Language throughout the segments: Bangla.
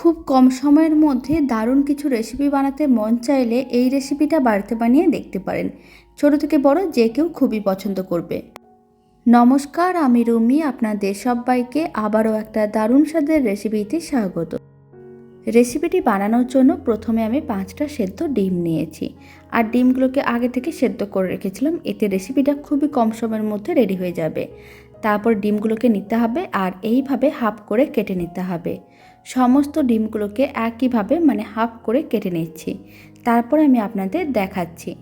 খুব কম সময়ের মধ্যে দারুণ কিছু রেসিপি বানাতে মন চাইলে এই রেসিপিটা বাড়িতে বানিয়ে দেখতে পারেন। ছোট থেকে বড় যে কেউ খুবই পছন্দ করবে। নমস্কার, আমি রুমি, আপনাদের সবাইকে আবারও একটা দারুণ স্বাদের রেসিপিতে স্বাগত। রেসিপিটি বানানোর জন্য প্রথমে আমি পাঁচটা সেদ্ধ ডিম নিয়েছি। আর ডিমগুলোকে আগে থেকে সেদ্ধ করে রেখেছিলাম, এতে রেসিপিটা খুবই কম সময়ের মধ্যে রেডি হয়ে যাবে। তারপর ডিমগুলোকে নিতে হবে, আর এইভাবে হাফ করে কেটে নিতে হবে। সমস্ত ডিমগুলোকে একইভাবে মানে হাফ করে কেটে নিচ্ছি। তারপর আমি আপনাদের দেখাচ্ছি।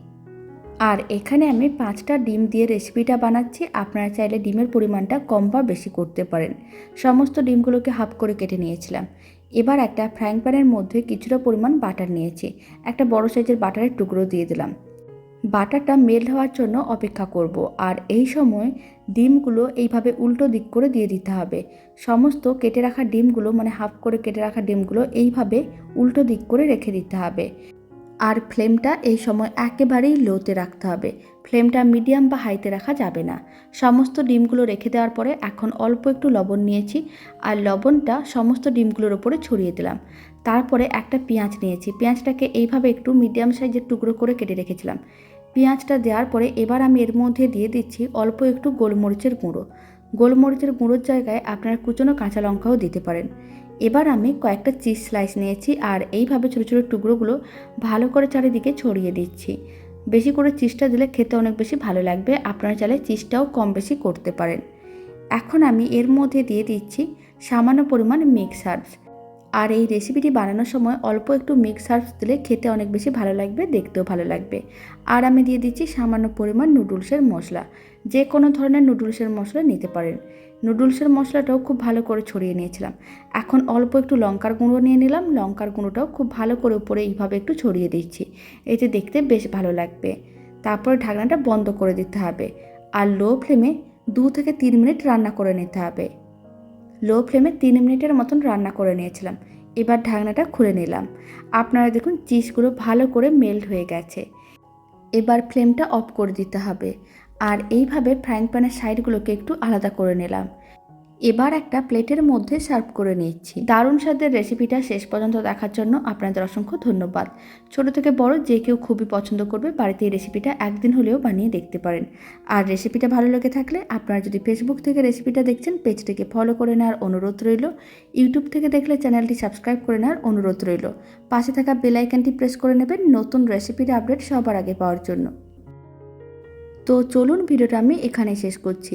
আর এখানে আমি পাঁচটা ডিম দিয়ে রেসিপিটা বানাচ্ছি। আপনারা চাইলে ডিমের পরিমাণটা কম বা বেশি করতে পারেন। সমস্ত ডিমগুলোকে হাফ করে কেটে নিয়েছিলাম। এবার একটা ফ্রাইং প্যানের মধ্যে কিছুটা পরিমাণ বাটার নিয়েছি। একটা বড় সাইজের বাটারের টুকরো দিয়ে দিলাম। বাটারটা মেল্ট হওয়ার জন্য অপেক্ষা করব, আর এই সময় ডিমগুলো এইভাবে উল্টো দিক করে দিয়ে দিতে হবে। সমস্ত কেটে রাখা ডিমগুলো মানে হাফ করে কেটে রাখা ডিমগুলো এইভাবে উল্টো দিক করে রেখে দিতে হবে। আর ফ্লেমটা এই সময় একেবারেই লোতে রাখতে হবে। ফ্লেমটা মিডিয়াম বা হাইতে রাখা যাবে না। সমস্ত ডিমগুলো রেখে দেওয়ার পরে এখন অল্প একটু লবণ নিয়েছি আর লবণটা সমস্ত ডিমগুলোর ওপরে ছড়িয়ে দিলাম। তারপরে একটা পেঁয়াজ নিয়েছি। পেঁয়াজটাকে এইভাবে একটু মিডিয়াম সাইজের টুকরো করে কেটে রেখেছিলাম। পেঁয়াজটা দেওয়ার পরে এবার আমি এর মধ্যে দিয়ে দিচ্ছি অল্প একটু গোলমরিচের গুঁড়ো। গোলমরিচের গুঁড়োর জায়গায় আপনারা কুচনো কাঁচা লঙ্কাও দিতে পারেন। এবার আমি কয়েকটা চিজ স্লাইস নিয়েছি আর এইভাবে ছোটো ছোটো টুকরোগুলো ভালো করে চারিদিকে ছড়িয়ে দিচ্ছি। বেশি করে চিজটা দিলে খেতে অনেক বেশি ভালো লাগবে, আপনারা চাইলে চিজটাও কম বেশি করতে পারেন। এখন আমি এর মধ্যে দিয়ে দিচ্ছি সামান্য পরিমাণ মিক্স হার্বস আর এই রেসিপিটি বানানোর সময় অল্প একটু মিক্স হার্বস দিলে খেতে অনেক বেশি ভালো লাগবে, দেখতেও ভালো লাগবে। আর আমি দিয়ে দিচ্ছি সামান্য পরিমাণ নুডলসের মশলা। যে কোনো ধরনের নুডলসের মশলা নিতে পারেন। নুডলসের মশলাটাও খুব ভালো করে ছড়িয়ে নিয়েছিলাম। এখন অল্প একটু লঙ্কার গুঁড়ো নিয়ে নিলাম। লঙ্কার গুঁড়োটাও খুব ভালো করে উপরে এইভাবে একটু ছড়িয়ে দিচ্ছি। এতে দেখতে বেশ ভালো লাগবে। তারপরে ঢাকনাটা বন্ধ করে দিতে হবে। আর লো ফ্লেমে দু থেকে তিন মিনিট রান্না করে নিতে হবে। লো ফ্লেমে তিন মিনিটের মতন রান্না করে নিয়েছিলাম। এবার ঢাকনাটা খুলে নিলাম। আপনারা দেখুন চিজগুলো ভালো করে মেল্ট হয়ে গেছে। এবার ফ্লেমটা অফ করে দিতে হবে। আর এইভাবে ফ্রাইং প্যানের সাইডগুলোকে একটু আলাদা করে নিলাম। এবার একটা প্লেটের মধ্যে সার্ভ করে নিচ্ছি। দারুণ স্বাদের রেসিপিটা শেষ পর্যন্ত দেখার জন্য আপনাদের অসংখ্য ধন্যবাদ। ছোট থেকে বড় যে কেউ খুবই পছন্দ করবে বাড়িতে এই রেসিপিটা একদিন হলেও বানিয়ে দেখতে পারেন। আর রেসিপিটা ভালো লেগে থাকলে আপনারা যদি ফেসবুক থেকে রেসিপিটা দেখছেন, পেজটিকে ফলো করে নেওয়ার অনুরোধ রইল। ইউটিউব থেকে দেখলে চ্যানেলটি সাবস্ক্রাইব করে নেওয়ার অনুরোধ রইল। পাশে থাকা বেল আইকনটি প্রেস করে নেবেন নতুন রেসিপির আপডেট সবার আগে পাওয়ার জন্য। তো চলুন ভিডিওটা আমি এখানে শেষ করছি।